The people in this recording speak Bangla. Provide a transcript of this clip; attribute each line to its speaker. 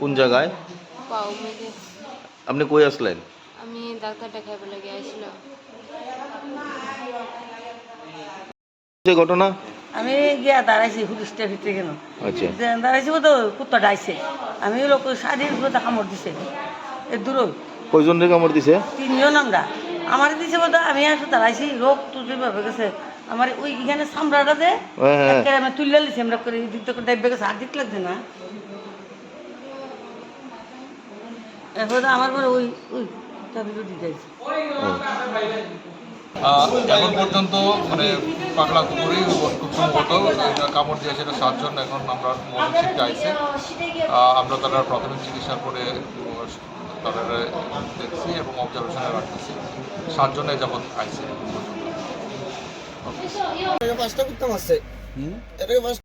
Speaker 1: কোন জায়গায়? আপনি কই আসলেন?
Speaker 2: আমি ডাক্তার দেখাইবার লাগে আসলাম
Speaker 1: ঘটনা?
Speaker 3: আমি গিয়া দাঁড়াইছি হুলিশটার ভিতরে কেন?
Speaker 1: আচ্ছা।
Speaker 3: দাঁড়াইছি তো কুত্তা ডাইছে আমি লোক শাড়ির উপরে কামড় দিছে। এ দূর
Speaker 1: কয়জনের কামড় দিছে?
Speaker 3: তিনজন আমরা। আমার দিছে বলতে আমি একটু দাঁড়াইছি রোগ তুলি ভাবে গেছে আমার ওই এখানে সামরাটা দে
Speaker 1: হ্যাঁ, হ্যাঁ।
Speaker 3: আমি তুলে লিছি আমরা করে দিতে ডাইবে গেছে হাত দিতে লাগছে না। এরপরে আমার পরে ওই ওই ভিতরে দিতে
Speaker 4: এখন পর্যন্ত মানে পাগলা কুকুরই খুব সম্ভবত কামড় দিয়েছে এটা সাতজন এখন আমরা শিখতে আইসি আমরা তারা প্রাথমিক চিকিৎসা করে তাদের দেখছি এবং অবজারভেশনে রাখতেছি। সাতজনে যাবৎ
Speaker 5: আইসি এটাকে